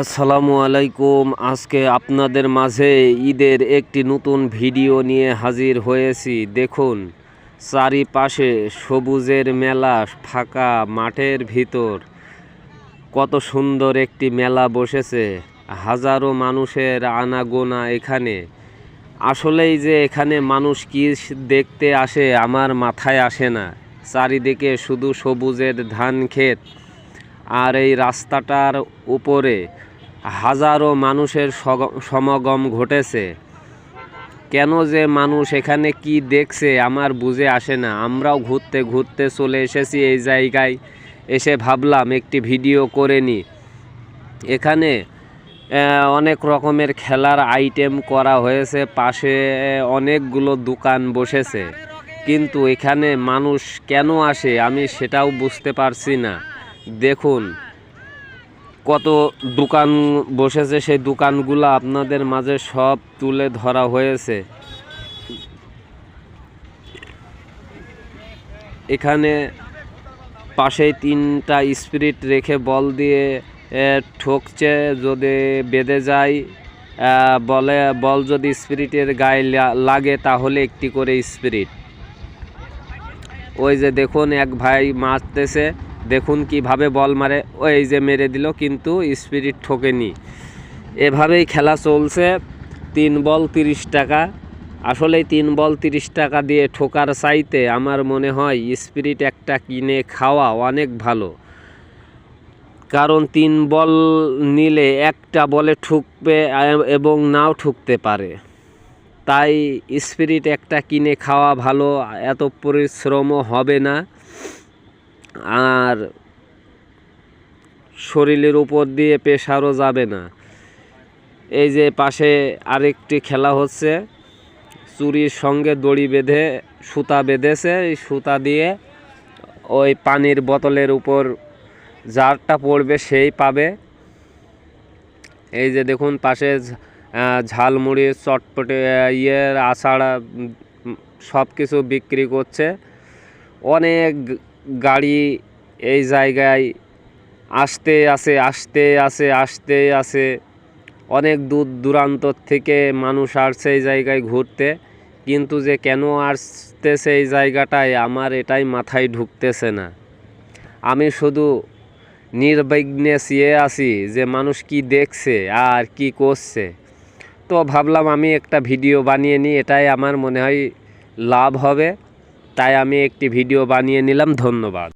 আসসালামু আলাইকুম। আজকে আপনাদের মাঝে ঈদের একটি নতুন ভিডিও নিয়ে হাজির হয়েছি। দেখুন, চারিপাশে সবুজের মেলা ফাঁকা মাঠের ভিতর। কত সুন্দর একটি মেলা বসেছে। হাজারো মানুষের আনাগোনা এখানে। আসলেই যে এখানে মানুষ কি দেখতে আসে আমার মাথায় আসে না। চারিদিকে শুধু সবুজের ধান ক্ষেত। আর এই রাস্তাটার উপরে হাজারো মানুষের সমাগম ঘটেছে। কেন যে মানুষ এখানে কি দেখছে আমার বুঝে আসে না। আমরাও ঘুরতে ঘুরতে চলে এসেছি এই জায়গায়। এসে ভাবলাম একটি ভিডিও করে নিই। এখানে অনেক রকমের খেলার আইটেম করা হয়েছে। পাশে অনেকগুলো দোকান বসেছে। কিন্তু এখানে মানুষ কেন আসে আমি সেটাও বুঝতে পারছি না। দেখুন, কত দোকান বসেছে, সেই দোকানগুলো আপনাদের মাঝে সব তুলে ধরা হয়েছে। এখানে পাশেই তিনটা স্পিরিট রেখে বল দিয়ে ঠকছে, যদি বেঁধে যায় বলে, বল যদি স্পিরিটের গায়ে লাগে, তাহলে একটি করে স্পিরিট। ওই যে দেখুন, এক ভাই মারতেছে। দেখুন কীভাবে বল মারে, ওই যে মেরে দিল, কিন্তু স্পিরিট ঠকেনি। এভাবেই খেলা চলছে, তিন বল তিরিশ টাকা। আসলে তিন বল তিরিশ টাকা দিয়ে ঠোকার চাইতে আমার মনে হয় স্পিরিট একটা কিনে খাওয়া অনেক ভালো। কারণ তিন বল নিলে একটা বলে ঠুকবে, এবং নাও ঠুকতে পারে। তাই স্পিরিট একটা কিনে খাওয়া ভালো, এত পরিশ্রমও হবে না। আর শরীরের উপর দিয়ে প্রেশারও যাবে না। এই যে পাশে আরেকটি খেলা হচ্ছে, চুরির সঙ্গে দড়ি বেঁধে সুতা বেঁধেছে, এই সুতা দিয়ে ওই পানির বোতলের উপর যারটা পড়বে, সেই পাবে। এই যে দেখুন, পাশে ঝালমুড়ি, চটপটে ইয়ের আষাঢ় সব কিছু বিক্রি করছে। অনেক গাড়ি এই জায়গায় আসতে আসে আসতে আসে আসতে আসে। অনেক দূর দূরান্ত থেকে মানুষ আসছে এই জায়গায় ঘুরতে। কিন্তু যে কেন আসতেছে এই জায়গাটায় আমার এটাই মাথায় ঢুকতেছে না। আমি শুধু নির্বিঘ্নে চেয়ে আছি যে মানুষ কি দেখছে আর কি করছে। তো ভাবলাম আমি একটা ভিডিও বানিয়ে নিই, এটাই আমার মনে হয় লাভ হবে। তাই আমি একটি ভিডিও বানিয়ে নিলাম ধন্যবাদ।